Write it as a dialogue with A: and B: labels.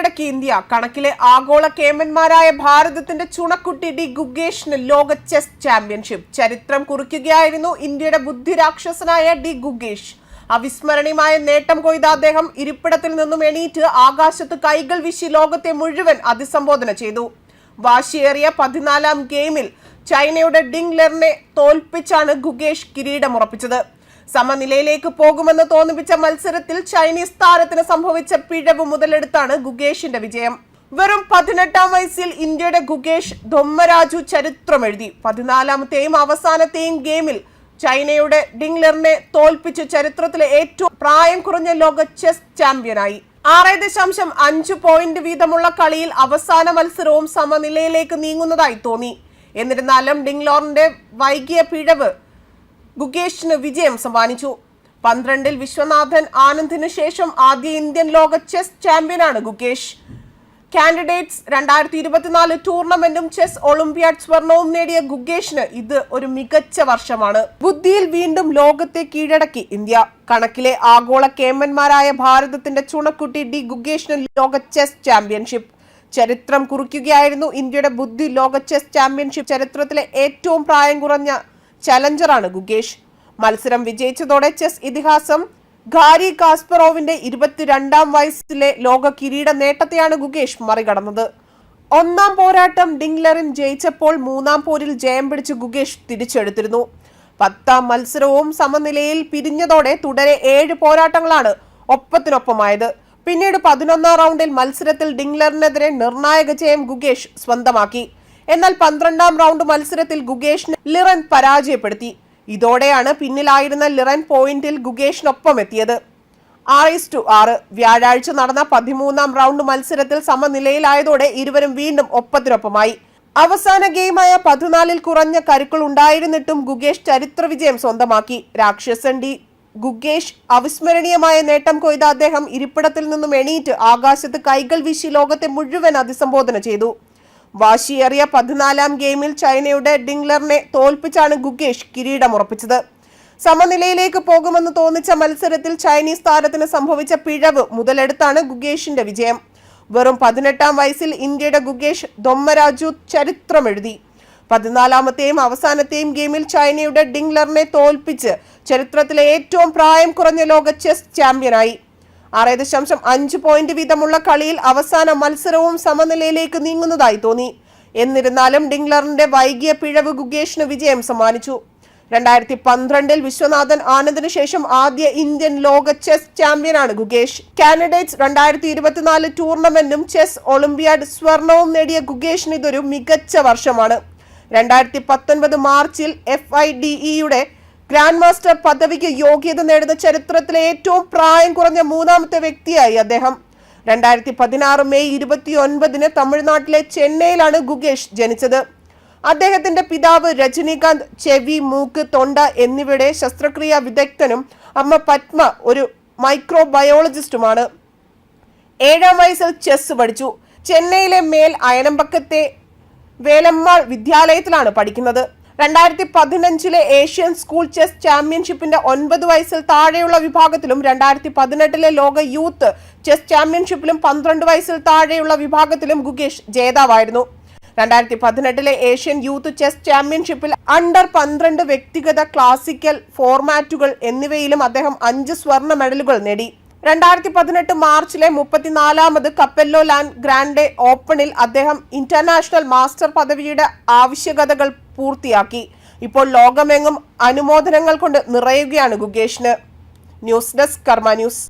A: കീഴടക്കി ഇന്ത്യ. കണക്കിലെ ആഗോള കേമന്മാരായ ഭാരതത്തിന്റെ ചുണക്കുട്ടി ഡി ഗുഗേഷിന് ലോക ചെസ് ചാമ്പ്യൻഷിപ്പ്. ചരിത്രം കുറിക്കുകയായിരുന്നു ഇന്ത്യയുടെ ബുദ്ധിരാക്ഷസനായ ഡി ഗുഗേഷ്. അവിസ്മരണീയമായ നേട്ടം കൊയ്ത അദ്ദേഹം ഇരിപ്പിടത്തിൽ നിന്നും എണീറ്റ് ആകാശത്ത് കൈകൾ വിശി ലോകത്തെ മുഴുവൻ അഭിസംബോധന ചെയ്തു. വാശിയേറിയ പതിനാലാം ഗെയിമിൽ ചൈനയുടെ ഡിംഗ്ലറിനെ തോൽപ്പിച്ചാണ് ഗുഗേഷ് കിരീടമുറപ്പിച്ചത് സമനിലയിലേക്ക് പോകുമെന്ന് തോന്നിപ്പിച്ച മത്സരത്തിൽ ചൈനീസ് താരത്തിന് സംഭവിച്ച പിഴവ് മുതലെടുത്താണ് ഗുഗേഷിന്റെ വിജയം. വെറും പതിനെട്ടാം വയസ്സിൽ ഇന്ത്യയുടെ ഗുഗേഷ് ധൊമ്മരാജു ചരിത്രം എഴുതി പതിനാലാമത്തെയും അവസാനത്തെയും ഗെയിമിൽ ചൈനയുടെ ഡിംഗ്ലറിനെ തോൽപ്പിച്ച് ചരിത്രത്തിലെ ഏറ്റവും പ്രായം കുറഞ്ഞ ലോക ചെസ് ചാമ്പ്യനായി. ആറ് ദശാംശം അഞ്ച് പോയിന്റ് വീതമുള്ള കളിയിൽ അവസാന മത്സരവും സമനിലയിലേക്ക് നീങ്ങുന്നതായി തോന്നി. എന്നിരുന്നാലും ഡിംഗ്ലോറിന്റെ വൈകിയ പിഴവ് ഗുഗേഷിന് വിജയം സമ്മാനിച്ചു. പന്ത്രണ്ടിൽ വിശ്വനാഥൻ ആനന്ദിന് ശേഷം ആദ്യ ഇന്ത്യൻ ലോക ചെസ് ചാമ്പ്യനാണ് ഗുഗേഷ് കാൻഡിഡേറ്റ്സ് രണ്ടായിരത്തി ഇരുപത്തിനാല് ടൂർണമെന്റും ചെസ് ഒളിമ്പ്യാഡ് സ്വർണവും നേടിയ ഗുഗേഷിന് ഇത് ഒരു മികച്ച വർഷമാണ്. ബുദ്ധിയിൽ വീണ്ടും ലോകത്തെ കീഴടക്കി ഇന്ത്യ. കണക്കിലെ ആഗോള കേമന്മാരായ ഭാരതത്തിന്റെ ചുണക്കുട്ടി ഡി ഗുഗേഷിന് ലോക ചെസ് ചാമ്പ്യൻഷിപ്പ്. ചരിത്രം കുറിക്കുകയായിരുന്നു ഇന്ത്യയുടെ ബുദ്ധി ലോക ചെസ് ചാമ്പ്യൻഷിപ്പ് ചരിത്രത്തിലെ ഏറ്റവും പ്രായം കുറഞ്ഞ ചലഞ്ചറാണ് ഗുഗേഷ്. മത്സരം വിജയിച്ചതോടെ ചെസ് ഇതിഹാസം ഖാരി കാസ്പറോവിന്റെ ഇരുപത്തിരണ്ടാം വയസ്സിലെ ലോക കിരീട നേട്ടത്തെയാണ് ഗുഗേഷ് മറികടന്നത്. ഒന്നാം പോരാട്ടം ഡിംഗ്ലറിൻ ജയിച്ചപ്പോൾ മൂന്നാം പോരിൽ ജയം പിടിച്ച് ഗുഗേഷ് തിരിച്ചെടുത്തിരുന്നു. പത്താം മത്സരവും സമനിലയിൽ പിരിഞ്ഞതോടെ തുടരെ ഏഴ് പോരാട്ടങ്ങളാണ് ഒപ്പത്തിനൊപ്പമായത്. പിന്നീട് പതിനൊന്നാം റൗണ്ടിൽ മത്സരത്തിൽ ഡിംഗ്ലറിനെതിരെ നിർണായക ജയം ഗുഗേഷ് സ്വന്തമാക്കി. എന്നാൽ പന്ത്രണ്ടാം റൗണ്ട് മത്സരത്തിൽ ഗുഗേഷിനെ ലിറൻ പരാജയപ്പെടുത്തി. ഇതോടെയാണ് പിന്നിലായിരുന്ന ലിറൻ പോയിന്റിൽ ഗുഗേഷിനൊപ്പം എത്തിയത്. ആറ് ഇസ് ടു ആറ്. വ്യാഴാഴ്ച നടന്ന പതിമൂന്നാം റൗണ്ട് മത്സരത്തിൽ സമനിലയിലായതോടെ ഇരുവരും വീണ്ടും ഒപ്പത്തിനൊപ്പമായി. അവസാന ഗെയിമായ പതിനാലിൽ കുറഞ്ഞ കരുക്കൾ ഉണ്ടായിരുന്നിട്ടും ഗുഗേഷ് ചരിത്ര വിജയം സ്വന്തമാക്കി. രാക്ഷസൻ ഡി ഗുഗേഷ് അവിസ്മരണീയമായ നേട്ടം കൊയ്ത അദ്ദേഹം ഇരിപ്പിടത്തിൽ നിന്നും എണീറ്റ് ആകാശത്ത് കൈകൾ വീശി ലോകത്തെ മുഴുവൻ അഭിസംബോധന ചെയ്തു. വാശിയേറിയ പതിനാലാം ഗെയിമിൽ ചൈനയുടെ ഡിംഗ്ലറിനെ തോൽപ്പിച്ചാണ് ഗുഗേഷ് കിരീടമുറപ്പിച്ചത്. സമനിലയിലേക്ക് പോകുമെന്ന് തോന്നിച്ച മത്സരത്തിൽ ചൈനീസ് താരത്തിന് സംഭവിച്ച പിഴവ് മുതലെടുത്താണ് ഗുഗേഷിന്റെ വിജയം. വെറും പതിനെട്ടാം വയസ്സിൽ ഇന്ത്യയുടെ ഗുഗേഷ് ദൊമ്മരാജു ചരിത്രം എഴുതി പതിനാലാമത്തെയും അവസാനത്തെയും ഗെയിമിൽ ചൈനയുടെ ഡിംഗ്ലറിനെ തോൽപ്പിച്ച് ചരിത്രത്തിലെ ഏറ്റവും പ്രായം കുറഞ്ഞ ലോക ചെസ് ചാമ്പ്യനായി. ആറ് ദശാംശം അഞ്ച് പോയിന്റ് വീതമുള്ള കളിയിൽ അവസാന മത്സരവും സമനിലയിലേക്ക് നീങ്ങുന്നതായി തോന്നി. എന്നിരുന്നാലും ഡിംഗ്ലറിന്റെ വൈകിയ പിഴവ് ഗുഗേഷിന് വിജയം സമ്മാനിച്ചു. രണ്ടായിരത്തി പന്ത്രണ്ടിൽ വിശ്വനാഥൻ ആനന്ദിന് ശേഷം ആദ്യ ഇന്ത്യൻ ലോക ചെസ് ചാമ്പ്യനാണ് ഗുഗേഷ്. കാനഡേറ്റ്സ് രണ്ടായിരത്തി ഇരുപത്തിനാല് ടൂർണമെന്റും ചെസ് ഒളിമ്പ്യാഡ് സ്വർണവും നേടിയ ഗുഗേഷിന് ഇതൊരു മികച്ച വർഷമാണ്. രണ്ടായിരത്തി പത്തൊൻപത് മാർച്ചിൽ എഫ് ഐ ഡി ഇയുടെ ഗ്രാൻഡ് മാസ്റ്റർ പദവിക്ക് യോഗ്യത നേടുന്ന ചരിത്രത്തിലെ ഏറ്റവും പ്രായം കുറഞ്ഞ മൂന്നാമത്തെ വ്യക്തിയായി അദ്ദേഹം. രണ്ടായിരത്തി പതിനാറ് മെയ് ഇരുപത്തി ഒൻപതിന് തമിഴ്നാട്ടിലെ ചെന്നൈയിലാണ് ഗുഗേഷ് ജനിച്ചത്. അദ്ദേഹത്തിന്റെ പിതാവ് രജനീകാന്ത് ചെവി മൂക്ക് തൊണ്ട എന്നിവയുടെ ശസ്ത്രക്രിയാ വിദഗ്ധനും അമ്മ പത്മ ഒരു മൈക്രോബയോളജിസ്റ്റുമാണ്. ഏഴാം വയസ്സിൽ ചെസ് പഠിച്ചു. ചെന്നൈയിലെ മേൽ അയനമ്പക്കത്തെ വേലമ്മാൾ വിദ്യാലയത്തിലാണ് പഠിക്കുന്നത്. രണ്ടായിരത്തി പതിനഞ്ചിലെ ഏഷ്യൻ സ്കൂൾ ചെസ് ചാമ്പ്യൻഷിപ്പിന്റെ ഒൻപത് വയസ്സിൽ താഴെയുള്ള വിഭാഗത്തിലും രണ്ടായിരത്തി പതിനെട്ടിലെ ലോക യൂത്ത് ചെസ് ചാമ്പ്യൻഷിപ്പിലും പന്ത്രണ്ട് വയസ്സിൽ താഴെയുള്ള വിഭാഗത്തിലും ഗുഗേഷ് ജേതാവായിരുന്നു. രണ്ടായിരത്തി പതിനെട്ടിലെ ഏഷ്യൻ യൂത്ത് ചെസ് ചാമ്പ്യൻഷിപ്പിൽ അണ്ടർ പന്ത്രണ്ട് വ്യക്തിഗത ക്ലാസിക്കൽ ഫോർമാറ്റുകൾ എന്നിവയിലും അദ്ദേഹം അഞ്ച് സ്വർണ മെഡലുകൾ നേടി. രണ്ടായിരത്തി പതിനെട്ട് മാർച്ചിലെ മുപ്പത്തിനാലാമത് കപ്പെല്ലോ ലാൻഡ് ഗ്രാൻഡേ ഓപ്പണിൽ അദ്ദേഹം ഇന്റർനാഷണൽ മാസ്റ്റർ പദവിയുടെ ആവശ്യകതകൾ പൂർത്തിയാക്കി. ഇപ്പോൾ ലോകമെങ്ങും അനുമോദനങ്ങൾ കൊണ്ട് നിറയുകയാണ് ഗുഗേഷിന്. News desk Karma news.